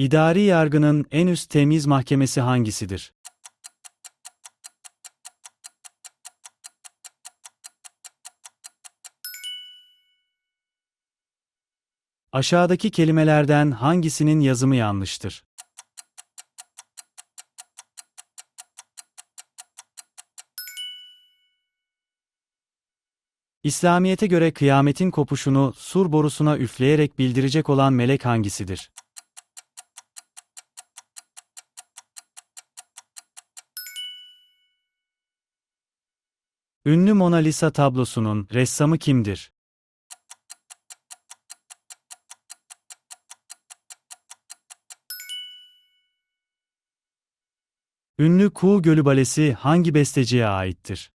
İdari yargının en üst temiz mahkemesi hangisidir? Aşağıdaki kelimelerden hangisinin yazımı yanlıştır? İslamiyete göre kıyametin kopuşunu sur borusuna üfleyerek bildirecek olan melek hangisidir? Ünlü Mona Lisa tablosunun ressamı kimdir? Ünlü Kuğu Gölü Balesi hangi besteciye aittir?